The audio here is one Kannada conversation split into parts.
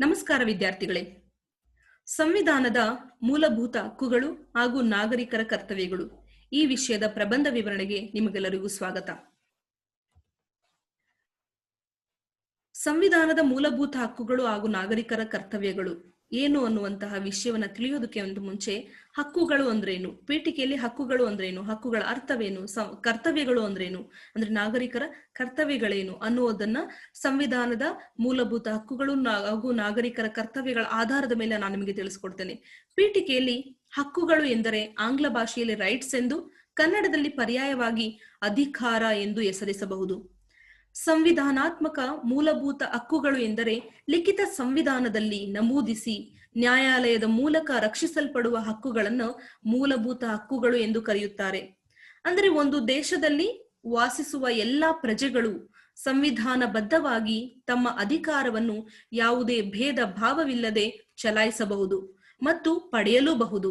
ನಮಸ್ಕಾರ ವಿದ್ಯಾರ್ಥಿಗಳೇ. ಸಂವಿಧಾನದ ಮೂಲಭೂತ ಹಕ್ಕುಗಳು ಹಾಗೂ ನಾಗರಿಕರ ಕರ್ತವ್ಯಗಳು. ಈ ವಿಷಯದ ಪ್ರಬಂಧ ವಿವರಣೆಗೆ ನಿಮಗೆಲ್ಲರಿಗೂ ಸ್ವಾಗತ. ಸಂವಿಧಾನದ ಮೂಲಭೂತ ಹಕ್ಕುಗಳು ಹಾಗೂ ನಾಗರಿಕರ ಕರ್ತವ್ಯಗಳು. ಏನು ಅನ್ನುವಂತಹ ವಿಷಯವನ್ನ ತಿಳಿಯೋದಕ್ಕೆ ಒಂದು ಮುಂಚೆ ಹಕ್ಕುಗಳು ಅಂದ್ರೇನು? ಪೇಟಿಕೆಯಲ್ಲಿ ಹಕ್ಕುಗಳು ಅಂದ್ರೇನು? ಹಕ್ಕುಗಳ ಅರ್ಥವೇನು? ಕರ್ತವ್ಯಗಳು ಅಂದ್ರೇನು? ಅಂದ್ರೆ ನಾಗರಿಕರ ಕರ್ತವ್ಯಗಳೇನು ಅನ್ನುವುದನ್ನ ಸಂವಿಧಾನದ ಮೂಲಭೂತ ಹಕ್ಕುಗಳು ಹಾಗೂ ನಾಗರಿಕರ ಕರ್ತವ್ಯಗಳ ಆಧಾರದ ಮೇಲೆ ನಾನು ನಿಮಗೆ ತಿಳಿಸ್ಕೊಡ್ತೇನೆ. ಪೀಠಿಕೆಯಲ್ಲಿ ಹಕ್ಕುಗಳು ಎಂದರೆ ಆಂಗ್ಲ ಭಾಷೆಯಲ್ಲಿ ರೈಟ್ಸ್ ಎಂದು ಕನ್ನಡದಲ್ಲಿ ಪರ್ಯಾಯವಾಗಿ ಅಧಿಕಾರ ಎಂದು ಹೆಸರಿಸಬಹುದು. ಸಂವಿಧಾನಾತ್ಮಕ ಮೂಲಭೂತ ಹಕ್ಕುಗಳು ಎಂದರೆ ಲಿಖಿತ ಸಂವಿಧಾನದಲ್ಲಿ ನಮೂದಿಸಿ ನ್ಯಾಯಾಲಯದ ಮೂಲಕ ರಕ್ಷಿಸಲ್ಪಡುವ ಹಕ್ಕುಗಳನ್ನು ಮೂಲಭೂತ ಹಕ್ಕುಗಳು ಎಂದು ಕರೆಯುತ್ತಾರೆ. ಅಂದರೆ ಒಂದು ದೇಶದಲ್ಲಿ ವಾಸಿಸುವ ಎಲ್ಲಾ ಪ್ರಜೆಗಳು ಸಂವಿಧಾನಬದ್ಧವಾಗಿ ತಮ್ಮ ಅಧಿಕಾರವನ್ನು ಯಾವುದೇ ಭೇದ ಭಾವವಿಲ್ಲದೆ ಚಲಾಯಿಸಬಹುದು ಮತ್ತು ಪಡೆಯಲೂಬಹುದು.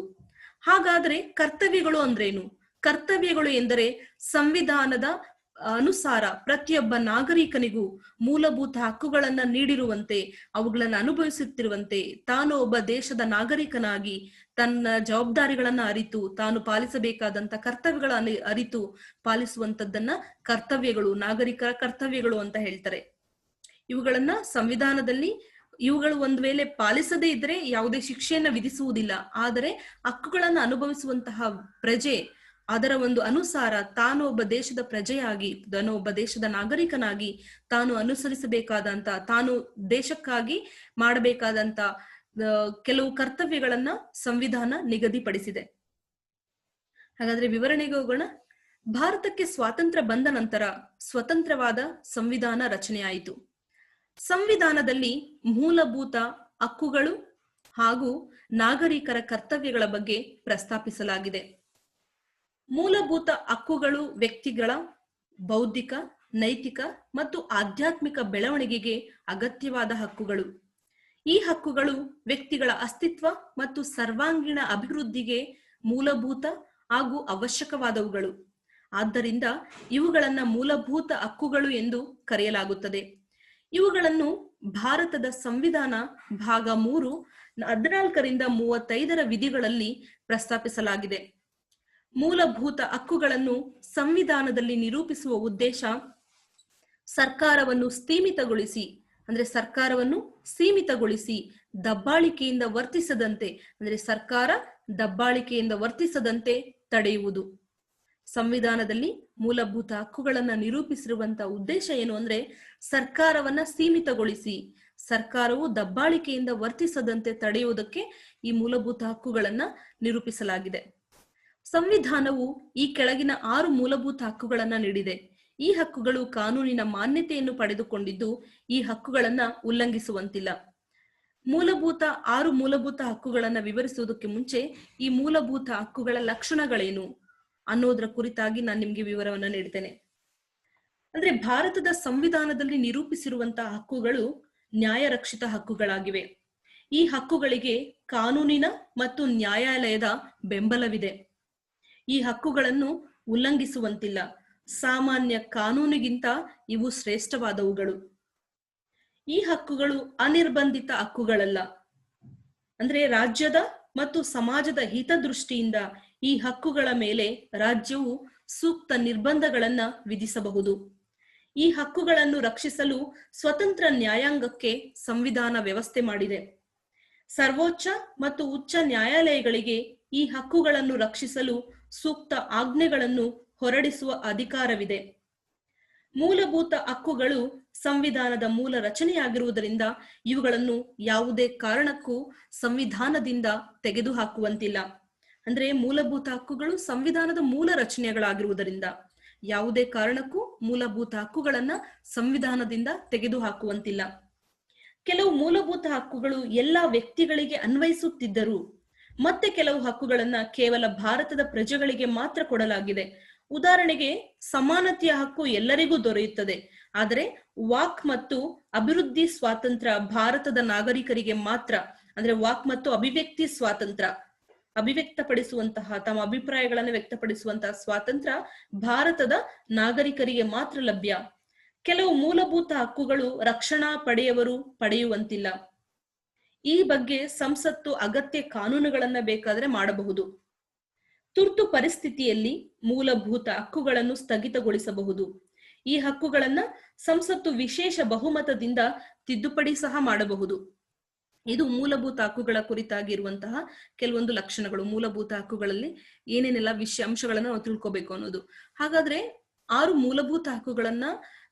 ಹಾಗಾದರೆ ಕರ್ತವ್ಯಗಳು ಅಂದ್ರೇನು? ಕರ್ತವ್ಯಗಳು ಎಂದರೆ ಸಂವಿಧಾನದ ಅನುಸಾರ ಪ್ರತಿಯೊಬ್ಬ ನಾಗರಿಕನಿಗೂ ಮೂಲಭೂತ ಹಕ್ಕುಗಳನ್ನ ನೀಡಿರುವಂತೆ, ಅವುಗಳನ್ನು ಅನುಭವಿಸುತ್ತಿರುವಂತೆ ತಾನು ಒಬ್ಬ ದೇಶದ ನಾಗರಿಕನಾಗಿ ತನ್ನ ಜವಾಬ್ದಾರಿಗಳನ್ನ ಅರಿತು, ತಾನು ಪಾಲಿಸಬೇಕಾದಂತ ಕರ್ತವ್ಯಗಳ ಅರಿತು ಪಾಲಿಸುವಂತದ್ದನ್ನ ಕರ್ತವ್ಯಗಳು ನಾಗರಿಕರ ಕರ್ತವ್ಯಗಳು ಅಂತ ಹೇಳ್ತಾರೆ. ಇವುಗಳನ್ನ ಸಂವಿಧಾನದಲ್ಲಿ ಇವುಗಳು ಒಂದ್ ವೇಳೆ ಪಾಲಿಸದೇ ಇದ್ರೆ ಯಾವುದೇ ಶಿಕ್ಷೆಯನ್ನ ವಿಧಿಸುವುದಿಲ್ಲ. ಆದರೆ ಹಕ್ಕುಗಳನ್ನ ಅನುಭವಿಸುವಂತಹ ಪ್ರಜೆ ಅದರ ಒಂದು ಅನುಸಾರ ತಾನು ಒಬ್ಬ ದೇಶದ ಪ್ರಜೆಯಾಗಿ ತಾನು ಒಬ್ಬ ದೇಶದ ನಾಗರಿಕನಾಗಿ ತಾನು ಅನುಸರಿಸಬೇಕಾದಂತ, ತಾನು ದೇಶಕ್ಕಾಗಿ ಮಾಡಬೇಕಾದಂತ ಕೆಲವು ಕರ್ತವ್ಯಗಳನ್ನ ಸಂವಿಧಾನ ನಿಗದಿಪಡಿಸಿದೆ. ಹಾಗಾದ್ರೆ ವಿವರಣೆಗೆ ಹೋಗೋಣ ಭಾರತಕ್ಕೆ ಸ್ವಾತಂತ್ರ್ಯ ಬಂದ ನಂತರ ಸ್ವತಂತ್ರವಾದ ಸಂವಿಧಾನ ರಚನೆಯಾಯಿತು. ಸಂವಿಧಾನದಲ್ಲಿ ಮೂಲಭೂತ ಹಕ್ಕುಗಳು ಹಾಗೂ ನಾಗರಿಕರ ಕರ್ತವ್ಯಗಳ ಬಗ್ಗೆ ಪ್ರಸ್ತಾಪಿಸಲಾಗಿದೆ. ಮೂಲಭೂತ ಹಕ್ಕುಗಳು ವ್ಯಕ್ತಿಗಳ ಬೌದ್ಧಿಕ, ನೈತಿಕ ಮತ್ತು ಆಧ್ಯಾತ್ಮಿಕ ಬೆಳವಣಿಗೆಗೆ ಅಗತ್ಯವಾದ ಹಕ್ಕುಗಳು. ಈ ಹಕ್ಕುಗಳು ವ್ಯಕ್ತಿಗಳ ಅಸ್ತಿತ್ವ ಮತ್ತು ಸರ್ವಾಂಗೀಣ ಅಭಿವೃದ್ಧಿಗೆ ಮೂಲಭೂತ ಹಾಗೂ ಅವಶ್ಯಕವಾದವುಗಳು. ಆದ್ದರಿಂದ ಇವುಗಳನ್ನ ಮೂಲಭೂತ ಹಕ್ಕುಗಳು ಎಂದು ಕರೆಯಲಾಗುತ್ತದೆ. ಇವುಗಳನ್ನು ಭಾರತದ ಸಂವಿಧಾನ ಭಾಗ ಮೂರು, ಹದಿನಾಲ್ಕರಿಂದ ಮೂವತ್ತೈದರ ವಿಧಿಗಳಲ್ಲಿ ಪ್ರಸ್ತಾಪಿಸಲಾಗಿದೆ. ಮೂಲಭೂತ ಹಕ್ಕುಗಳನ್ನು ಸಂವಿಧಾನದಲ್ಲಿ ನಿರೂಪಿಸುವ ಉದ್ದೇಶ ಸರ್ಕಾರವನ್ನು ಸ್ಥೀಮಿತಗೊಳಿಸಿ ಅಂದ್ರೆ ಸರ್ಕಾರವನ್ನು ಸೀಮಿತಗೊಳಿಸಿ ದಬ್ಬಾಳಿಕೆಯಿಂದ ವರ್ತಿಸದಂತೆ, ಅಂದ್ರೆ ಸರ್ಕಾರ ದಬ್ಬಾಳಿಕೆಯಿಂದ ವರ್ತಿಸದಂತೆ ತಡೆಯುವುದು. ಸಂವಿಧಾನದಲ್ಲಿ ಮೂಲಭೂತ ಹಕ್ಕುಗಳನ್ನ ನಿರೂಪಿಸಿರುವಂತ ಉದ್ದೇಶ ಏನು ಅಂದ್ರೆ ಸರ್ಕಾರವನ್ನ ಸೀಮಿತಗೊಳಿಸಿ, ಸರ್ಕಾರವು ದಬ್ಬಾಳಿಕೆಯಿಂದ ವರ್ತಿಸದಂತೆ ತಡೆಯುವುದಕ್ಕೆ ಈ ಮೂಲಭೂತ ಹಕ್ಕುಗಳನ್ನ ನಿರೂಪಿಸಲಾಗಿದೆ. ಸಂವಿಧಾನವು ಈ ಕೆಳಗಿನ ಆರು ಮೂಲಭೂತ ಹಕ್ಕುಗಳನ್ನ ನೀಡಿದೆ. ಈ ಹಕ್ಕುಗಳು ಕಾನೂನಿನ ಮಾನ್ಯತೆಯನ್ನು ಪಡೆದುಕೊಂಡಿದ್ದು ಈ ಹಕ್ಕುಗಳನ್ನ ಉಲ್ಲಂಘಿಸುವಂತಿಲ್ಲ. ಮೂಲಭೂತ ಆರು ಮೂಲಭೂತ ಹಕ್ಕುಗಳನ್ನ ವಿವರಿಸುವುದಕ್ಕೆ ಮುಂಚೆ ಈ ಮೂಲಭೂತ ಹಕ್ಕುಗಳ ಲಕ್ಷಣಗಳೇನು ಅನ್ನೋದರ ಕುರಿತಾಗಿ ನಾನು ನಿಮ್ಗೆ ವಿವರವನ್ನ ನೀಡ್ತೇನೆ. ಅಂದ್ರೆ ಭಾರತದ ಸಂವಿಧಾನದಲ್ಲಿ ನಿರೂಪಿಸಿರುವಂತಹ ಹಕ್ಕುಗಳು ನ್ಯಾಯರಕ್ಷಿತ ಹಕ್ಕುಗಳಾಗಿವೆ. ಈ ಹಕ್ಕುಗಳಿಗೆ ಕಾನೂನಿನ ಮತ್ತು ನ್ಯಾಯಾಲಯದ ಬೆಂಬಲವಿದೆ. ಈ ಹಕ್ಕುಗಳನ್ನು ಉಲ್ಲಂಘಿಸುವಂತಿಲ್ಲ. ಸಾಮಾನ್ಯ ಕಾನೂನಿಗಿಂತ ಇವು ಶ್ರೇಷ್ಠವಾದವುಗಳು. ಈ ಹಕ್ಕುಗಳು ಅನಿರ್ಬಂಧಿತ ಹಕ್ಕುಗಳಲ್ಲ. ಅಂದ್ರೆ ರಾಜ್ಯದ ಮತ್ತು ಸಮಾಜದ ಹಿತದೃಷ್ಟಿಯಿಂದ ಈ ಹಕ್ಕುಗಳ ಮೇಲೆ ರಾಜ್ಯವು ಸೂಕ್ತ ನಿರ್ಬಂಧಗಳನ್ನ ವಿಧಿಸಬಹುದು. ಈ ಹಕ್ಕುಗಳನ್ನು ರಕ್ಷಿಸಲು ಸ್ವತಂತ್ರ ನ್ಯಾಯಾಂಗಕ್ಕೆ ಸಂವಿಧಾನ ವ್ಯವಸ್ಥೆ ಮಾಡಿದೆ. ಸರ್ವೋಚ್ಚ ಮತ್ತು ಉಚ್ಚ ನ್ಯಾಯಾಲಯಗಳಿಗೆ ಈ ಹಕ್ಕುಗಳನ್ನು ರಕ್ಷಿಸಲು ಸೂಕ್ತ ಆಜ್ಞೆಗಳನ್ನು ಹೊರಡಿಸುವ ಅಧಿಕಾರವಿದೆ. ಮೂಲಭೂತ ಹಕ್ಕುಗಳು ಸಂವಿಧಾನದ ಮೂಲ ರಚನೆಯಾಗಿರುವುದರಿಂದ ಇವುಗಳನ್ನು ಯಾವುದೇ ಕಾರಣಕ್ಕೂ ಸಂವಿಧಾನದಿಂದ ತೆಗೆದುಹಾಕುವಂತಿಲ್ಲ. ಅಂದ್ರೆ ಮೂಲಭೂತ ಹಕ್ಕುಗಳು ಸಂವಿಧಾನದ ಮೂಲ ರಚನೆಗಳಾಗಿರುವುದರಿಂದ ಯಾವುದೇ ಕಾರಣಕ್ಕೂ ಮೂಲಭೂತ ಹಕ್ಕುಗಳನ್ನ ಸಂವಿಧಾನದಿಂದ ತೆಗೆದುಹಾಕುವಂತಿಲ್ಲ. ಕೆಲವು ಮೂಲಭೂತ ಹಕ್ಕುಗಳು ಎಲ್ಲಾ ವ್ಯಕ್ತಿಗಳಿಗೆ ಅನ್ವಯಿಸುತ್ತಿದ್ದರು ಮತ್ತೆ ಕೆಲವು ಹಕ್ಕುಗಳನ್ನ ಕೇವಲ ಭಾರತದ ಪ್ರಜೆಗಳಿಗೆ ಮಾತ್ರ ಕೊಡಲಾಗಿದೆ. ಉದಾಹರಣೆಗೆ, ಸಮಾನತೆಯ ಹಕ್ಕು ಎಲ್ಲರಿಗೂ ದೊರೆಯುತ್ತದೆ. ಆದರೆ, ವಾಕ್ ಮತ್ತು ಅಭಿವೃದ್ಧಿ ಸ್ವಾತಂತ್ರ್ಯ ಭಾರತದ ನಾಗರಿಕರಿಗೆ ಮಾತ್ರ, ಅಂದ್ರೆ ವಾಕ್ ಮತ್ತು ಅಭಿವ್ಯಕ್ತಿ ಸ್ವಾತಂತ್ರ್ಯ ಅಭಿವ್ಯಕ್ತಪಡಿಸುವಂತಹ, ತಮ್ಮ ಅಭಿಪ್ರಾಯಗಳನ್ನು ವ್ಯಕ್ತಪಡಿಸುವಂತಹ ಸ್ವಾತಂತ್ರ್ಯ ಭಾರತದ ನಾಗರಿಕರಿಗೆ ಮಾತ್ರ ಲಭ್ಯ. ಕೆಲವು ಮೂಲಭೂತ ಹಕ್ಕುಗಳು ರಕ್ಷಣಾ ಪಡೆಯವರು ಪಡೆಯುವಂತಿಲ್ಲ. ಈ ಬಗ್ಗೆ ಸಂಸತ್ತು ಅಗತ್ಯ ಕಾನೂನುಗಳನ್ನ ಬೇಕಾದ್ರೆ ಮಾಡಬಹುದು. ತುರ್ತು ಪರಿಸ್ಥಿತಿಯಲ್ಲಿ ಮೂಲಭೂತ ಹಕ್ಕುಗಳನ್ನು ಸ್ಥಗಿತಗೊಳಿಸಬಹುದು. ಈ ಹಕ್ಕುಗಳನ್ನ ಸಂಸತ್ತು ವಿಶೇಷ ಬಹುಮತದಿಂದ ತಿದ್ದುಪಡಿ ಸಹ ಮಾಡಬಹುದು. ಇದು ಮೂಲಭೂತ ಹಕ್ಕುಗಳ ಕುರಿತಾಗಿರುವಂತಹ ಕೆಲವೊಂದು ಲಕ್ಷಣಗಳು. ಮೂಲಭೂತ ಹಕ್ಕುಗಳಲ್ಲಿ ಏನೇನೆಲ್ಲ ವಿಷಯ ಅಂಶಗಳನ್ನ ನಾವು ತಿಳ್ಕೊಬೇಕು ಅನ್ನೋದು. ಹಾಗಾದ್ರೆ ಆರು ಮೂಲಭೂತ ಹಕ್ಕುಗಳನ್ನ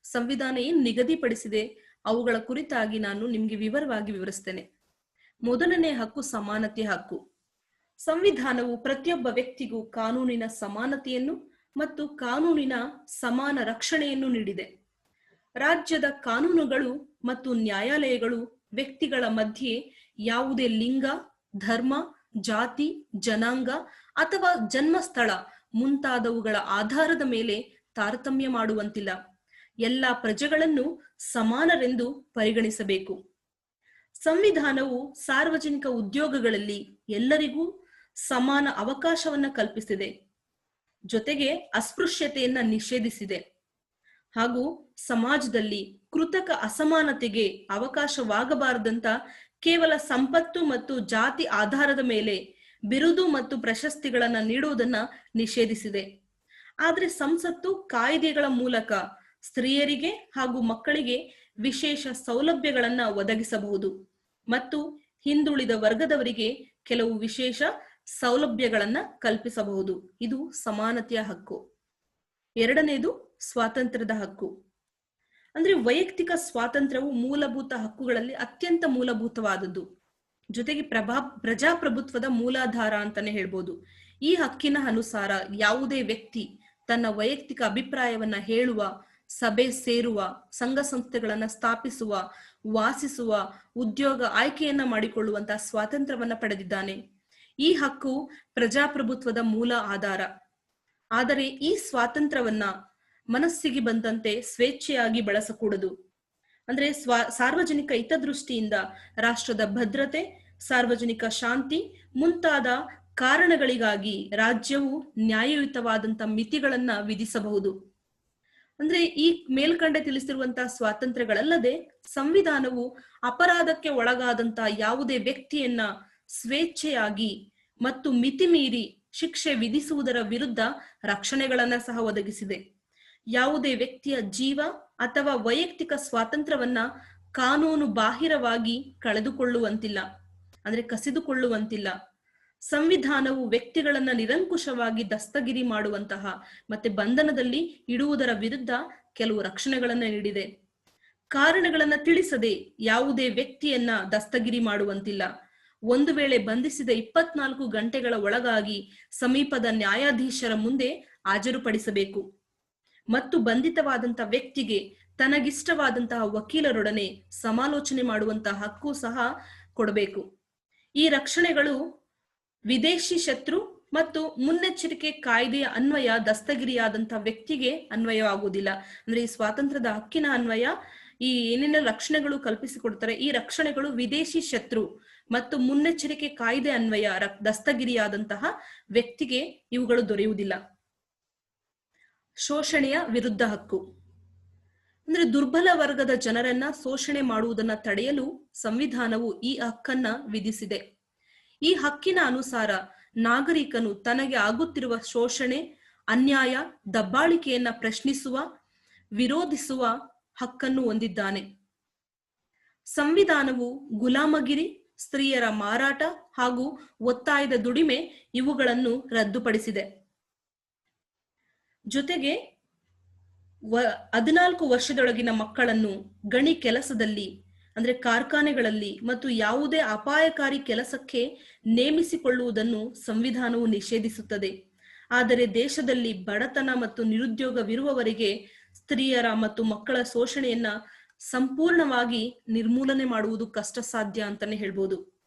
ಸಂವಿಧಾನ ಏನ್ ನಿಗದಿಪಡಿಸಿದೆ ಅವುಗಳ ಕುರಿತಾಗಿ ನಾನು ನಿಮ್ಗೆ ವಿವರವಾಗಿ ವಿವರಿಸ್ತೇನೆ. ಮೊದಲನೇ ಹಕ್ಕು ಸಮಾನತೆ ಹಕ್ಕು. ಸಂವಿಧಾನವು ಪ್ರತಿಯೊಬ್ಬ ವ್ಯಕ್ತಿಗೂ ಕಾನೂನಿನ ಸಮಾನತೆಯನ್ನು ಮತ್ತು ಕಾನೂನಿನ ಸಮಾನ ರಕ್ಷಣೆಯನ್ನು ನೀಡಿದೆ. ರಾಜ್ಯದ ಕಾನೂನುಗಳು ಮತ್ತು ನ್ಯಾಯಾಲಯಗಳು ವ್ಯಕ್ತಿಗಳ ಮಧ್ಯೆ ಯಾವುದೇ ಲಿಂಗ, ಧರ್ಮ, ಜಾತಿ, ಜನಾಂಗ ಅಥವಾ ಜನ್ಮಸ್ಥಳ ಮುಂತಾದವುಗಳ ಆಧಾರದ ಮೇಲೆ ತಾರತಮ್ಯ ಮಾಡುವಂತಿಲ್ಲ. ಎಲ್ಲ ಪ್ರಜೆಗಳನ್ನು ಸಮಾನರೆಂದು ಪರಿಗಣಿಸಬೇಕು. ಸಂವಿಧಾನವು ಸಾರ್ವಜನಿಕ ಉದ್ಯೋಗಗಳಲ್ಲಿ ಎಲ್ಲರಿಗೂ ಸಮಾನ ಅವಕಾಶವನ್ನ ಕಲ್ಪಿಸಿದೆ. ಜೊತೆಗೆ ಅಸ್ಪೃಶ್ಯತೆಯನ್ನ ನಿಷೇಧಿಸಿದೆ. ಹಾಗೂ ಸಮಾಜದಲ್ಲಿ ಕೃತಕ ಅಸಮಾನತೆಗೆ ಅವಕಾಶವಾಗಬಾರದಂತ ಕೇವಲ ಸಂಪತ್ತು ಮತ್ತು ಜಾತಿ ಆಧಾರದ ಮೇಲೆ ಬಿರುದು ಮತ್ತು ಪ್ರಶಸ್ತಿಗಳನ್ನ ನೀಡುವುದನ್ನ ನಿಷೇಧಿಸಿದೆ. ಆದ್ರೆ ಸಂಸತ್ತು ಕಾಯ್ದೆಗಳ ಮೂಲಕ ಸ್ತ್ರೀಯರಿಗೆ ಹಾಗೂ ಮಕ್ಕಳಿಗೆ ವಿಶೇಷ ಸೌಲಭ್ಯಗಳನ್ನ ಒದಗಿಸಬಹುದು. ಮತ್ತು ಹಿಂದುಳಿದ ವರ್ಗದವರಿಗೆ ಕೆಲವು ವಿಶೇಷ ಸೌಲಭ್ಯಗಳನ್ನ ಕಲ್ಪಿಸಬಹುದು. ಇದು ಸಮಾನತೆಯ ಹಕ್ಕು. ಎರಡನೇದು ಸ್ವಾತಂತ್ರ್ಯದ ಹಕ್ಕು. ಅಂದ್ರೆ ವೈಯಕ್ತಿಕ ಸ್ವಾತಂತ್ರ್ಯವು ಮೂಲಭೂತ ಹಕ್ಕುಗಳಲ್ಲಿ ಅತ್ಯಂತ ಮೂಲಭೂತವಾದದ್ದು. ಜೊತೆಗೆ ಪ್ರಭಾ, ಪ್ರಜಾಪ್ರಭುತ್ವದ ಮೂಲಾಧಾರ ಅಂತಾನೆ ಹೇಳ್ಬೋದು. ಈ ಹಕ್ಕಿನ ಅನುಸಾರ ಯಾವುದೇ ವ್ಯಕ್ತಿ ತನ್ನ ವೈಯಕ್ತಿಕ ಅಭಿಪ್ರಾಯವನ್ನ ಹೇಳುವ ಸಭೆ ಸೇರುವ, ಸಂಘ ಸಂಸ್ಥೆಗಳನ್ನ ಸ್ಥಾಪಿಸುವ, ವಾಸಿಸುವ, ಉದ್ಯೋಗ ಆಯ್ಕೆಯನ್ನ ಮಾಡಿಕೊಳ್ಳುವಂತಹ ಸ್ವಾತಂತ್ರ್ಯವನ್ನ ಪಡೆದಿದ್ದಾನೆ. ಈ ಹಕ್ಕು ಪ್ರಜಾಪ್ರಭುತ್ವದ ಮೂಲ ಆಧಾರ. ಆದರೆ ಈ ಸ್ವಾತಂತ್ರ್ಯವನ್ನ ಮನಸ್ಸಿಗೆ ಬಂದಂತೆ ಸ್ವೇಚ್ಛೆಯಾಗಿ ಬಳಸಕೂಡದು. ಅಂದ್ರೆ ಸ್ವಾ, ಸಾರ್ವಜನಿಕ ಹಿತದೃಷ್ಟಿಯಿಂದ ರಾಷ್ಟ್ರದ ಭದ್ರತೆ, ಸಾರ್ವಜನಿಕ ಶಾಂತಿ ಮುಂತಾದ ಕಾರಣಗಳಿಗಾಗಿ ರಾಜ್ಯವು ನ್ಯಾಯಯುತವಾದಂತ ಮಿತಿಗಳನ್ನ ವಿಧಿಸಬಹುದು. ಅಂದ್ರೆ ಈ ಮೇಲ್ಕಂಡೆ ತಿಳಿಸಿರುವಂತಹ ಸ್ವಾತಂತ್ರ್ಯಗಳಲ್ಲದೆ ಸಂವಿಧಾನವು ಅಪರಾಧಕ್ಕೆ ಒಳಗಾದಂತ ಯಾವುದೇ ವ್ಯಕ್ತಿಯನ್ನ ಸ್ವೇಚ್ಛೆಯಾಗಿ ಮತ್ತು ಮಿತಿಮೀರಿ ಶಿಕ್ಷೆ ವಿಧಿಸುವುದರ ವಿರುದ್ಧ ರಕ್ಷಣೆಗಳನ್ನ ಸಹ ಒದಗಿಸಿದೆ. ಯಾವುದೇ ವ್ಯಕ್ತಿಯ ಜೀವ ಅಥವಾ ವೈಯಕ್ತಿಕ ಸ್ವಾತಂತ್ರ್ಯವನ್ನ ಕಾನೂನು ಬಾಹಿರವಾಗಿ ಕಳೆದುಕೊಳ್ಳುವಂತಿಲ್ಲ. ಅಂದ್ರೆ ಕಸಿದುಕೊಳ್ಳುವಂತಿಲ್ಲ. ಸಂವಿಧಾನವು ವ್ಯಕ್ತಿಗಳನ್ನ ನಿರಂಕುಶವಾಗಿ ದಸ್ತಗಿರಿ ಮಾಡುವಂತಹ ಮತ್ತೆ ಬಂಧನದಲ್ಲಿ ಇಡುವುದರ ವಿರುದ್ಧ ಕೆಲವು ರಕ್ಷಣೆಗಳನ್ನ ನೀಡಿದೆ. ಕಾರಣಗಳನ್ನ ತಿಳಿಸದೆ ಯಾವುದೇ ವ್ಯಕ್ತಿಯನ್ನ ದಸ್ತಗಿರಿ ಮಾಡುವಂತಿಲ್ಲ. ಒಂದು ವೇಳೆ ಬಂಧಿಸಿದ ಇಪ್ಪತ್ನಾಲ್ಕು ಗಂಟೆಗಳ ಒಳಗಾಗಿ ಸಮೀಪದ ನ್ಯಾಯಾಧೀಶರ ಮುಂದೆ ಹಾಜರುಪಡಿಸಬೇಕು. ಮತ್ತು ಬಂಧಿತವಾದಂತಹ ವ್ಯಕ್ತಿಗೆ ತನಗಿಷ್ಟವಾದಂತಹ ವಕೀಲರೊಡನೆ ಸಮಾಲೋಚನೆ ಮಾಡುವಂತಹ ಹಕ್ಕು ಸಹ ಕೊಡಬೇಕು. ಈ ರಕ್ಷಣೆಗಳು ವಿದೇಶಿ ಶತ್ರು ಮತ್ತು ಮುನ್ನೆಚ್ಚರಿಕೆ ಕಾಯ್ದೆಯ ಅನ್ವಯ ದಸ್ತಗಿರಿಯಾದಂತಹ ವ್ಯಕ್ತಿಗೆ ಅನ್ವಯವಾಗುವುದಿಲ್ಲ. ಅಂದ್ರೆ ಈ ಸ್ವಾತಂತ್ರ್ಯದ ಹಕ್ಕಿನ ಅನ್ವಯ, ಈ ಏನೇನ ರಕ್ಷಣೆಗಳು ಕಲ್ಪಿಸಿಕೊಡ್ತಾರೆ, ಈ ರಕ್ಷಣೆಗಳು ವಿದೇಶಿ ಶತ್ರು ಮತ್ತು ಮುನ್ನೆಚ್ಚರಿಕೆ ಕಾಯ್ದೆ ಅನ್ವಯ ದಸ್ತಗಿರಿಯಾದಂತಹ ವ್ಯಕ್ತಿಗೆ ಇವುಗಳು ದೊರೆಯುವುದಿಲ್ಲ. ಶೋಷಣೆಯ ವಿರುದ್ಧ ಹಕ್ಕು. ಅಂದ್ರೆ ದುರ್ಬಲ ವರ್ಗದ ಜನರನ್ನ ಶೋಷಣೆ ಮಾಡುವುದನ್ನ ತಡೆಯಲು ಸಂವಿಧಾನವು ಈ ಹಕ್ಕನ್ನ ವಿಧಿಸಿದೆ. ಈ ಹಕ್ಕಿನ ಅನುಸಾರ ನಾಗರಿಕನು ತನಗೆ ಆಗುತ್ತಿರುವ ಶೋಷಣೆ, ಅನ್ಯಾಯ, ದಬ್ಬಾಳಿಕೆಯನ್ನ ಪ್ರಶ್ನಿಸುವ, ವಿರೋಧಿಸುವ ಹಕ್ಕನ್ನು ಹೊಂದಿದ್ದಾನೆ. ಸಂವಿಧಾನವು ಗುಲಾಮಗಿರಿ, ಸ್ತ್ರೀಯರ ಮಾರಾಟ ಹಾಗೂ ಒತ್ತಾಯದ ದುಡಿಮೆ ಇವುಗಳನ್ನು ರದ್ದುಪಡಿಸಿದೆ. ಜೊತೆಗೆ ಹದಿನಾಲ್ಕು ವರ್ಷದೊಳಗಿನ ಮಕ್ಕಳನ್ನು ಗಣಿ ಕೆಲಸದಲ್ಲಿ ಅಂದ್ರೆ ಕಾರ್ಖಾನೆಗಳಲ್ಲಿ ಮತ್ತು ಯಾವುದೇ ಅಪಾಯಕಾರಿ ಕೆಲಸಕ್ಕೆ ನೇಮಿಸಿಕೊಳ್ಳುವುದನ್ನು ಸಂವಿಧಾನವು ನಿಷೇಧಿಸುತ್ತದೆ. ಆದರೆ ದೇಶದಲ್ಲಿ ಬಡತನ ಮತ್ತು ನಿರುದ್ಯೋಗವಿರುವವರಿಗೆ ಸ್ತ್ರೀಯರ ಮತ್ತು ಮಕ್ಕಳ ಶೋಷಣೆಯನ್ನ ಸಂಪೂರ್ಣವಾಗಿ ನಿರ್ಮೂಲನೆ ಮಾಡುವುದು ಕಷ್ಟ ಸಾಧ್ಯ ಅಂತಾನೆ ಹೇಳ್ಬೋದು.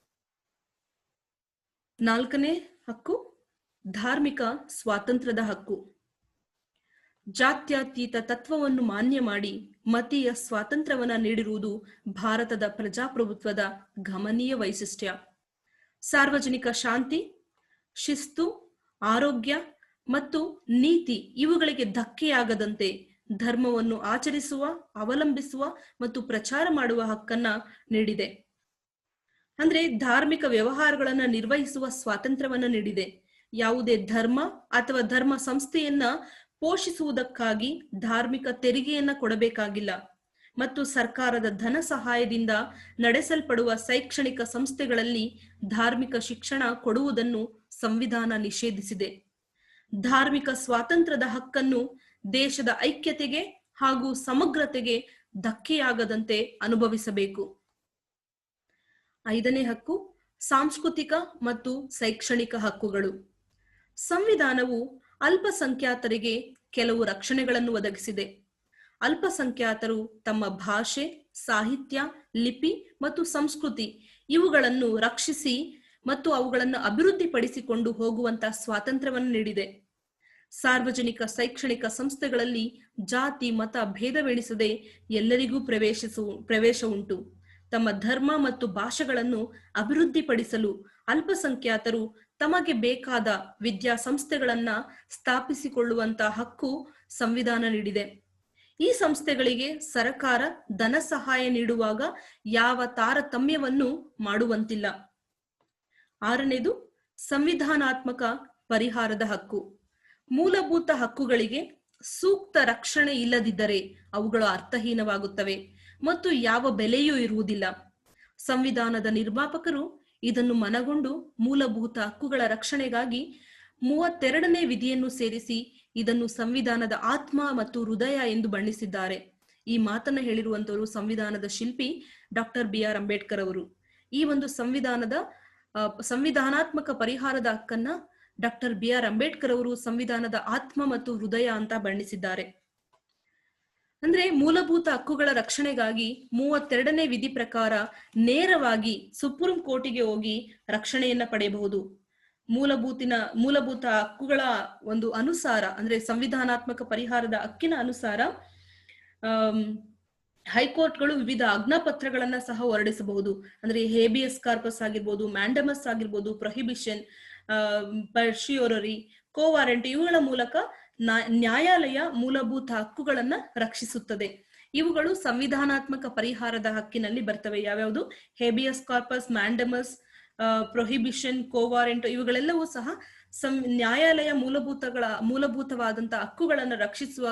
ನಾಲ್ಕನೇ ಹಕ್ಕು, ಧಾರ್ಮಿಕ ಸ್ವಾತಂತ್ರ್ಯದ ಹಕ್ಕು. ಜಾತ್ಯತೀತ ತತ್ವವನ್ನು ಮಾನ್ಯ ಮಾಡಿ ಮತೀಯ ಸ್ವಾತಂತ್ರ್ಯವನ್ನ ನೀಡಿರುವುದು ಭಾರತದ ಪ್ರಜಾಪ್ರಭುತ್ವದ ಗಮನೀಯ ವೈಶಿಷ್ಟ್ಯ. ಸಾರ್ವಜನಿಕ ಶಾಂತಿ, ಶಿಸ್ತು, ಆರೋಗ್ಯ ಮತ್ತು ನೀತಿ ಇವುಗಳಿಗೆ ಧಕ್ಕೆಯಾಗದಂತೆ ಧರ್ಮವನ್ನು ಆಚರಿಸುವ, ಅವಲಂಬಿಸುವ ಮತ್ತು ಪ್ರಚಾರ ಮಾಡುವ ಹಕ್ಕನ್ನ ನೀಡಿದೆ. ಅಂದ್ರೆ ಧಾರ್ಮಿಕ ವ್ಯವಹಾರಗಳನ್ನ ನಿರ್ವಹಿಸುವ ಸ್ವಾತಂತ್ರ್ಯವನ್ನ ನೀಡಿದೆ. ಯಾವುದೇ ಧರ್ಮ ಅಥವಾ ಧರ್ಮ ಸಂಸ್ಥೆಯನ್ನ ಪೋಷಿಸುವುದಕ್ಕಾಗಿ ಧಾರ್ಮಿಕ ತೆರಿಗೆಯನ್ನ ಕೊಡಬೇಕಾಗಿಲ್ಲ ಮತ್ತು ಸರ್ಕಾರದ ಧನ ಸಹಾಯದಿಂದ ನಡೆಸಲ್ಪಡುವ ಶೈಕ್ಷಣಿಕ ಸಂಸ್ಥೆಗಳಲ್ಲಿ ಧಾರ್ಮಿಕ ಶಿಕ್ಷಣ ಕೊಡುವುದನ್ನು ಸಂವಿಧಾನ ನಿಷೇಧಿಸಿದೆ. ಧಾರ್ಮಿಕ ಸ್ವಾತಂತ್ರ್ಯದ ಹಕ್ಕನ್ನು ದೇಶದ ಐಕ್ಯತೆಗೆ ಹಾಗೂ ಸಮಗ್ರತೆಗೆ ಧಕ್ಕೆಯಾಗದಂತೆ ಅನುಭವಿಸಬೇಕು. ಐದನೇ ಹಕ್ಕು, ಸಾಂಸ್ಕೃತಿಕ ಮತ್ತು ಶೈಕ್ಷಣಿಕ ಹಕ್ಕುಗಳು. ಸಂವಿಧಾನವು ಅಲ್ಪಸಂಖ್ಯಾತರಿಗೆ ಕೆಲವು ರಕ್ಷಣೆಗಳನ್ನು ಒದಗಿಸಿದೆ. ಅಲ್ಪಸಂಖ್ಯಾತರು ತಮ್ಮ ಭಾಷೆ, ಸಾಹಿತ್ಯ, ಲಿಪಿ ಮತ್ತು ಸಂಸ್ಕೃತಿ ಇವುಗಳನ್ನು ರಕ್ಷಿಸಿ ಮತ್ತು ಅವುಗಳನ್ನು ಅಭಿವೃದ್ಧಿಪಡಿಸಿಕೊಂಡು ಹೋಗುವಂತಹ ಸ್ವಾತಂತ್ರ್ಯವನ್ನು ನೀಡಿದೆ. ಸಾರ್ವಜನಿಕ ಶೈಕ್ಷಣಿಕ ಸಂಸ್ಥೆಗಳಲ್ಲಿ ಜಾತಿ, ಮತ ಭೇದವೆಣಿಸದೆ ಎಲ್ಲರಿಗೂ ಪ್ರವೇಶಿಸು, ಪ್ರವೇಶ ಉಂಟು. ತಮ್ಮ ಧರ್ಮ ಮತ್ತು ಭಾಷೆಗಳನ್ನು ಅಭಿವೃದ್ಧಿಪಡಿಸಲು ಅಲ್ಪಸಂಖ್ಯಾತರು ತಮಗೆ ಬೇಕಾದ ವಿದ್ಯಾಸಂಸ್ಥೆಗಳನ್ನ ಸ್ಥಾಪಿಸಿಕೊಳ್ಳುವಂತ ಹಕ್ಕು ಸಂವಿಧಾನ ನೀಡಿದೆ. ಈ ಸಂಸ್ಥೆಗಳಿಗೆ ಸರಕಾರ ಧನ ಸಹಾಯ ನೀಡುವಾಗ ಯಾವ ತಾರತಮ್ಯವನ್ನು ಮಾಡುವಂತಿಲ್ಲ. ಆರನೇದು, ಸಂವಿಧಾನಾತ್ಮಕ ಪರಿಹಾರದ ಹಕ್ಕು. ಮೂಲಭೂತ ಹಕ್ಕುಗಳಿಗೆ ಸೂಕ್ತ ರಕ್ಷಣೆ ಇಲ್ಲದಿದ್ದರೆ ಅವುಗಳು ಅರ್ಥಹೀನವಾಗುತ್ತವೆ ಮತ್ತು ಯಾವ ಬೆಲೆಯೂ ಇರುವುದಿಲ್ಲ. ಸಂವಿಧಾನದ ನಿರ್ಮಾಪಕರು ಇದನ್ನು ಮನಗೊಂಡು ಮೂಲಭೂತ ಹಕ್ಕುಗಳ ರಕ್ಷಣೆಗಾಗಿ ಮೂವತ್ತೆರಡನೇ ವಿಧಿಯನ್ನು ಸೇರಿಸಿ ಇದನ್ನು ಸಂವಿಧಾನದ ಆತ್ಮ ಮತ್ತು ಹೃದಯ ಎಂದು ಬಣ್ಣಿಸಿದ್ದಾರೆ. ಈ ಮಾತನ್ನ ಹೇಳಿರುವಂತವರು ಸಂವಿಧಾನದ ಶಿಲ್ಪಿ ಡಾಕ್ಟರ್ ಬಿ ಆರ್ ಅಂಬೇಡ್ಕರ್ ಅವರು. ಈ ಒಂದು ಸಂವಿಧಾನದ ಸಂವಿಧಾನಾತ್ಮಕ ಪರಿಹಾರದ ಹಕ್ಕನ್ನ ಡಾಕ್ಟರ್ ಬಿ ಆರ್ ಅಂಬೇಡ್ಕರ್ ಅವರು ಸಂವಿಧಾನದ ಆತ್ಮ ಮತ್ತು ಹೃದಯ ಅಂತ ಬಣ್ಣಿಸಿದ್ದಾರೆ. ಅಂದ್ರೆ ಮೂಲಭೂತ ಹಕ್ಕುಗಳ ರಕ್ಷಣೆಗಾಗಿ ಮೂವತ್ತೆರಡನೇ ವಿಧಿ ಪ್ರಕಾರ ನೇರವಾಗಿ ಸುಪ್ರೀಂ ಕೋರ್ಟಿಗೆ ಹೋಗಿ ರಕ್ಷಣೆಯನ್ನ ಪಡೆಯಬಹುದು. ಮೂಲಭೂತಿನ, ಮೂಲಭೂತ ಹಕ್ಕುಗಳ ಒಂದು ಅನುಸಾರ, ಅಂದ್ರೆ ಸಂವಿಧಾನಾತ್ಮಕ ಪರಿಹಾರದ ಹಕ್ಕಿನ ಅನುಸಾರ ಆ ಹೈಕೋರ್ಟ್ಗಳು ವಿವಿಧ ಆಜ್ಞಾಪತ್ರಗಳನ್ನ ಸಹ ಹೊರಡಿಸಬಹುದು. ಅಂದ್ರೆ ಹೇಬಿಯಸ್ ಕಾರ್ಪಸ್ ಆಗಿರ್ಬೋದು, ಮ್ಯಾಂಡಮಸ್ ಆಗಿರ್ಬೋದು, ಪ್ರೊಹಿಬಿಷನ್ ಪರ್ಶಿಯೋರರಿ ಕೋವಾರಂಟ್ ಇವುಗಳ ಮೂಲಕ ನ್ಯಾಯಾಲಯ ಮೂಲಭೂತ ಹಕ್ಕುಗಳನ್ನ ರಕ್ಷಿಸುತ್ತದೆ. ಇವುಗಳು ಸಂವಿಧಾನಾತ್ಮಕ ಪರಿಹಾರದ ಹಕ್ಕಿನಲ್ಲಿ ಬರ್ತವೆ. ಯಾವ್ಯಾವುದು? Habeas corpus, mandamus prohibition, quo warranto ಇವುಗಳೆಲ್ಲವೂ ಸಹ ಸಂ, ನ್ಯಾಯಾಲಯ ಮೂಲಭೂತಗಳ, ಮೂಲಭೂತವಾದಂತಹ ಹಕ್ಕುಗಳನ್ನು ರಕ್ಷಿಸುವ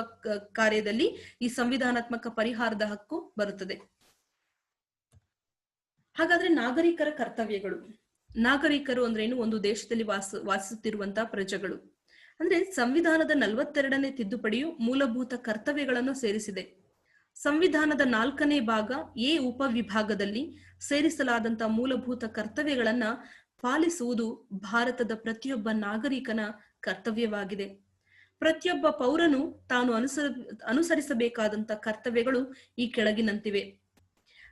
ಕಾರ್ಯದಲ್ಲಿ ಈ ಸಂವಿಧಾನಾತ್ಮಕ ಪರಿಹಾರದ ಹಕ್ಕು ಬರುತ್ತದೆ. ಹಾಗಾದ್ರೆ ನಾಗರಿಕರ ಕರ್ತವ್ಯಗಳು. ನಾಗರಿಕರು ಅಂದ್ರೇನು? ಒಂದು ದೇಶದಲ್ಲಿ ವಾಸ, ವಾಸಿಸುತ್ತಿರುವಂತಹ ಪ್ರಜೆಗಳು. ಅಂದ್ರೆ ಸಂವಿಧಾನದ ನಲವತ್ತೆರಡನೇ ತಿದ್ದುಪಡಿಯು ಮೂಲಭೂತ ಕರ್ತವ್ಯಗಳನ್ನು ಸೇರಿಸಿದೆ. ಸಂವಿಧಾನದ ನಾಲ್ಕನೇ ಭಾಗ ಎ ಉಪವಿಭಾಗದಲ್ಲಿ ಸೇರಿಸಲಾದಂತಹ ಮೂಲಭೂತ ಕರ್ತವ್ಯಗಳನ್ನ ಪಾಲಿಸುವುದು ಭಾರತದ ಪ್ರತಿಯೊಬ್ಬ ನಾಗರಿಕನ ಕರ್ತವ್ಯವಾಗಿದೆ. ಪ್ರತಿಯೊಬ್ಬ ಪೌರನು ತಾನು ಅನುಸರ ಅನುಸರಿಸಬೇಕಾದಂತ ಕರ್ತವ್ಯಗಳು ಈ ಕೆಳಗಿನಂತಿವೆ.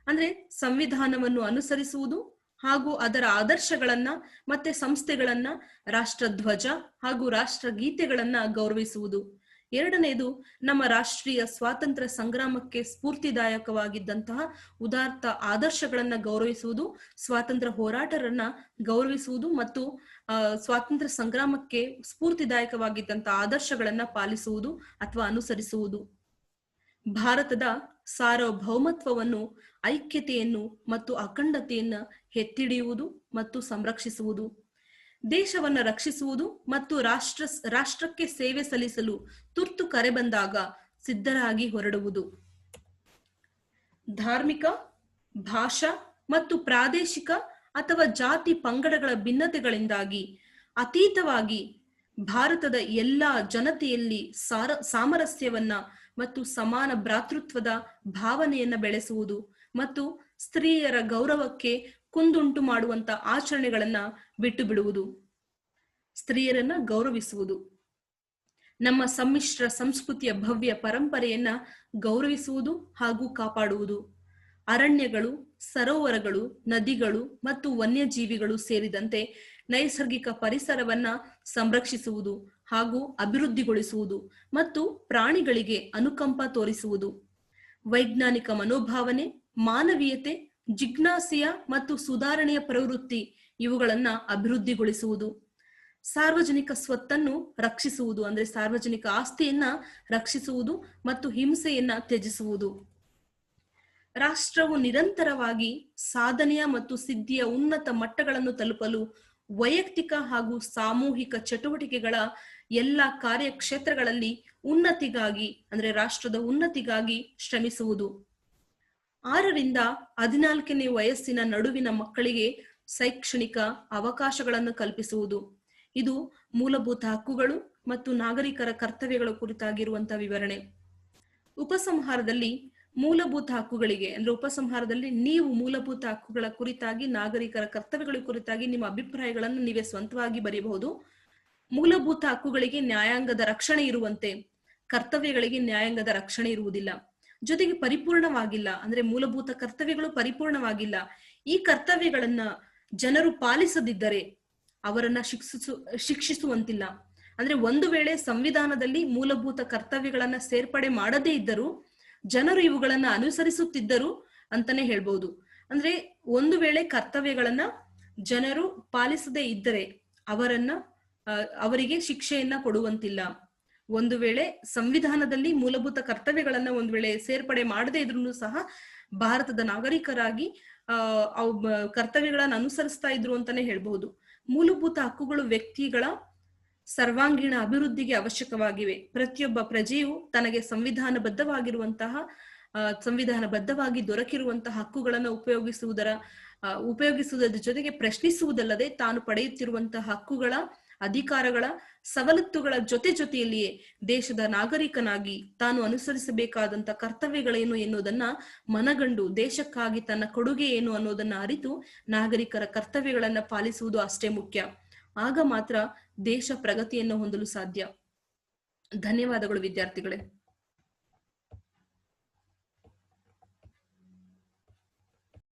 ಅಂದ್ರೆ ಸಂವಿಧಾನವನ್ನು ಅನುಸರಿಸುವುದು ಹಾಗೂ ಅದರ ಆದರ್ಶಗಳನ್ನ ಮತ್ತೆ ಸಂಸ್ಥೆಗಳನ್ನ ರಾಷ್ಟ್ರಧ್ವಜ ಹಾಗೂ ರಾಷ್ಟ್ರಗೀತೆಗಳನ್ನ ಗೌರವಿಸುವುದು. ಎರಡನೆಯದು ನಮ್ಮ ರಾಷ್ಟ್ರೀಯ ಸ್ವಾತಂತ್ರ್ಯ ಸಂಗ್ರಾಮಕ್ಕೆ ಸ್ಫೂರ್ತಿದಾಯಕವಾಗಿದ್ದಂತಹ ಉದಾರ್ಥ ಆದರ್ಶಗಳನ್ನ ಗೌರವಿಸುವುದು, ಸ್ವಾತಂತ್ರ್ಯ ಹೋರಾಟರನ್ನ ಗೌರವಿಸುವುದು ಮತ್ತು ಸ್ವಾತಂತ್ರ್ಯ ಸಂಗ್ರಾಮಕ್ಕೆ ಸ್ಫೂರ್ತಿದಾಯಕವಾಗಿದ್ದಂತಹ ಆದರ್ಶಗಳನ್ನ ಪಾಲಿಸುವುದು ಅಥವಾ ಅನುಸರಿಸುವುದು. ಭಾರತದ ಸಾರ್ವಭೌಮತ್ವವನ್ನು, ಐಕ್ಯತೆಯನ್ನು ಮತ್ತು ಅಖಂಡತೆಯನ್ನ ಎತ್ತಿಡಿಯುವುದು ಮತ್ತು ಸಂರಕ್ಷಿಸುವುದು. ದೇಶವನ್ನ ರಕ್ಷಿಸುವುದು ಮತ್ತು ರಾಷ್ಟ್ರ, ರಾಷ್ಟ್ರಕ್ಕೆ ಸೇವೆ ಸಲ್ಲಿಸಲು ತುರ್ತು ಕರೆ ಬಂದಾಗ ಸಿದ್ಧರಾಗಿ ಹೊರಡುವುದು. ಧಾರ್ಮಿಕ, ಭಾಷಾ ಮತ್ತು ಪ್ರಾದೇಶಿಕ ಅಥವಾ ಜಾತಿ ಪಂಗಡಗಳ ಭಿನ್ನತೆಗಳಿಂದಾಗಿ ಅತೀತವಾಗಿ ಭಾರತದ ಎಲ್ಲಾ ಜನತೆಯಲ್ಲಿ ಸಾರ, ಸಾಮರಸ್ಯವನ್ನ ಮತ್ತು ಸಮಾನ ಭ್ರಾತೃತ್ವದ ಭಾವನೆಯನ್ನ ಬೆಳೆಸುವುದು ಮತ್ತು ಸ್ತ್ರೀಯರ ಗೌರವಕ್ಕೆ ಕುಂದುಂಟು ಮಾಡುವಂತ ಆಚರಣೆಗಳನ್ನ ಬಿಟ್ಟು ಬಿಡುವುದು ಸ್ತ್ರೀಯರನ್ನ ಗೌರವಿಸುವುದು. ನಮ್ಮ ಸಮ್ಮಿಶ್ರ ಸಂಸ್ಕೃತಿಯ ಭವ್ಯ ಪರಂಪರೆಯನ್ನ ಗೌರವಿಸುವುದು ಹಾಗೂ ಕಾಪಾಡುವುದು. ಅರಣ್ಯಗಳು, ಸರೋವರಗಳು, ನದಿಗಳು ಮತ್ತು ವನ್ಯಜೀವಿಗಳು ಸೇರಿದಂತೆ ನೈಸರ್ಗಿಕ ಪರಿಸರವನ್ನ ಸಂರಕ್ಷಿಸುವುದು ಹಾಗೂ ಅಭಿವೃದ್ಧಿಗೊಳಿಸುವುದು ಮತ್ತು ಪ್ರಾಣಿಗಳಿಗೆ ಅನುಕಂಪ ತೋರಿಸುವುದು. ವೈಜ್ಞಾನಿಕ ಮನೋಭಾವನೆ, ಮಾನವೀಯತೆ ಜಿಜ್ಞಾಸೆಯ ಮತ್ತು ಸುಧಾರಣೆಯ ಪ್ರವೃತ್ತಿ ಇವುಗಳನ್ನ ಅಭಿವೃದ್ಧಿಗೊಳಿಸುವುದು. ಸಾರ್ವಜನಿಕ ಸ್ವತ್ತನ್ನು ರಕ್ಷಿಸುವುದು, ಅಂದ್ರೆ ಸಾರ್ವಜನಿಕ ಆಸ್ತಿಯನ್ನ ರಕ್ಷಿಸುವುದು ಮತ್ತು ಹಿಂಸೆಯನ್ನ ತ್ಯಜಿಸುವುದು. ರಾಷ್ಟ್ರವು ನಿರಂತರವಾಗಿ ಸಾಧನೆಯ ಮತ್ತು ಸಿದ್ಧಿಯ ಉನ್ನತ ಮಟ್ಟಗಳನ್ನು ತಲುಪಲು ವೈಯಕ್ತಿಕ ಹಾಗೂ ಸಾಮೂಹಿಕ ಚಟುವಟಿಕೆಗಳ ಎಲ್ಲ ಕಾರ್ಯಕ್ಷೇತ್ರಗಳಲ್ಲಿ ಉನ್ನತಿಗಾಗಿ, ಅಂದ್ರೆ ರಾಷ್ಟ್ರದ ಉನ್ನತಿಗಾಗಿ ಶ್ರಮಿಸುವುದು. ಆರರಿಂದ ಹದಿನಾಲ್ಕನೇ ವಯಸ್ಸಿನ ನಡುವಿನ ಮಕ್ಕಳಿಗೆ ಶೈಕ್ಷಣಿಕ ಅವಕಾಶಗಳನ್ನು ಕಲ್ಪಿಸುವುದು. ಇದು ಮೂಲಭೂತ ಹಕ್ಕುಗಳು ಮತ್ತು ನಾಗರಿಕರ ಕರ್ತವ್ಯಗಳ ಕುರಿತಾಗಿರುವಂತಹ ವಿವರಣೆ. ಉಪಸಂಹಾರದಲ್ಲಿ ಮೂಲಭೂತ ಹಕ್ಕುಗಳಿಗೆ, ಅಂದ್ರೆ ಉಪಸಂಹಾರದಲ್ಲಿ ನೀವು ಮೂಲಭೂತ ಹಕ್ಕುಗಳ ಕುರಿತಾಗಿ, ನಾಗರಿಕರ ಕರ್ತವ್ಯಗಳ ಕುರಿತಾಗಿ ನಿಮ್ಮ ಅಭಿಪ್ರಾಯಗಳನ್ನು ನೀವೇ ಸ್ವಂತವಾಗಿ ಬರೆಯಬಹುದು ಮೂಲಭೂತ ಹಕ್ಕುಗಳಿಗೆ ನ್ಯಾಯಾಂಗದ ರಕ್ಷಣೆ ಇರುವಂತೆ, ಕರ್ತವ್ಯಗಳಿಗೆ ನ್ಯಾಯಾಂಗದ ರಕ್ಷಣೆ ಇರುವುದಿಲ್ಲ. ಜೊತೆಗೆ ಪರಿಪೂರ್ಣವಾಗಿಲ್ಲ. ಅಂದ್ರೆ ಮೂಲಭೂತ ಕರ್ತವ್ಯಗಳು ಪರಿಪೂರ್ಣವಾಗಿಲ್ಲ. ಈ ಕರ್ತವ್ಯಗಳನ್ನ ಜನರು ಪಾಲಿಸದಿದ್ದರೆ ಅವರನ್ನ ಶಿಕ್ಷಿಸು, ಶಿಕ್ಷಿಸುವಂತಿಲ್ಲ. ಅಂದ್ರೆ ಒಂದು ವೇಳೆ ಸಂವಿಧಾನದಲ್ಲಿ ಮೂಲಭೂತ ಕರ್ತವ್ಯಗಳನ್ನ ಸೇರ್ಪಡೆ ಮಾಡದೇ ಇದ್ದರೂ, ಜನರು ಇವುಗಳನ್ನ ಅನುಸರಿಸುತ್ತಿದ್ದರು ಅಂತಾನೆ ಹೇಳ್ಬಹುದು ಅಂದ್ರೆ ಒಂದು ವೇಳೆ ಕರ್ತವ್ಯಗಳನ್ನ ಜನರು ಪಾಲಿಸದೇ ಇದ್ದರೆ ಅವರನ್ನ ಅವರಿಗೆ ಶಿಕ್ಷೆಯನ್ನ ಕೊಡುವಂತಿಲ್ಲ. ಒಂದು ವೇಳೆ ಸಂವಿಧಾನದಲ್ಲಿ ಮೂಲಭೂತ ಕರ್ತವ್ಯಗಳನ್ನ ಒಂದು ವೇಳೆ ಸೇರ್ಪಡೆ ಮಾಡದೇ ಇದ್ರು ಸಹ ಭಾರತದ ನಾಗರಿಕರಾಗಿ ಅಹ್ ಕರ್ತವ್ಯಗಳನ್ನ ಅನುಸರಿಸ್ತಾ ಇದ್ರು ಅಂತಾನೆ ಹೇಳ್ಬಹುದು. ಮೂಲಭೂತ ಹಕ್ಕುಗಳು ವ್ಯಕ್ತಿಗಳ ಸರ್ವಾಂಗೀಣ ಅಭಿವೃದ್ಧಿಗೆ ಅವಶ್ಯಕವಾಗಿವೆ. ಪ್ರತಿಯೊಬ್ಬ ಪ್ರಜೆಯು ತನಗೆ ಸಂವಿಧಾನಬದ್ಧವಾಗಿರುವಂತಹ ಸಂವಿಧಾನಬದ್ಧವಾಗಿ ದೊರಕಿರುವಂತಹ ಹಕ್ಕುಗಳನ್ನು ಉಪಯೋಗಿಸುವುದರ ಉಪಯೋಗಿಸುವುದರ ಜೊತೆಗೆ ಪ್ರಶ್ನಿಸುವುದಲ್ಲದೆ ತಾನು ಪಡೆಯುತ್ತಿರುವಂತಹ ಹಕ್ಕುಗಳ ಅಧಿಕಾರಗಳ ಸವಲತ್ತುಗಳ ಜೊತೆ ಜೊತೆಯಲ್ಲಿಯೇ ದೇಶದ ನಾಗರಿಕನಾಗಿ ತಾನು ಅನುಸರಿಸಬೇಕಾದಂತ ಕರ್ತವ್ಯಗಳೇನು ಎನ್ನುವುದನ್ನ ಮನಗಂಡು ದೇಶಕ್ಕಾಗಿ ತನ್ನ ಕೊಡುಗೆ ಏನು ಅನ್ನೋದನ್ನ ಅರಿತು ನಾಗರಿಕರ ಕರ್ತವ್ಯಗಳನ್ನ ಪಾಲಿಸುವುದು ಅಷ್ಟೇ ಮುಖ್ಯ. ಆಗ ಮಾತ್ರ ದೇಶ ಪ್ರಗತಿಯನ್ನು ಹೊಂದಲು ಸಾಧ್ಯ. ಧನ್ಯವಾದಗಳು ವಿದ್ಯಾರ್ಥಿಗಳೇ.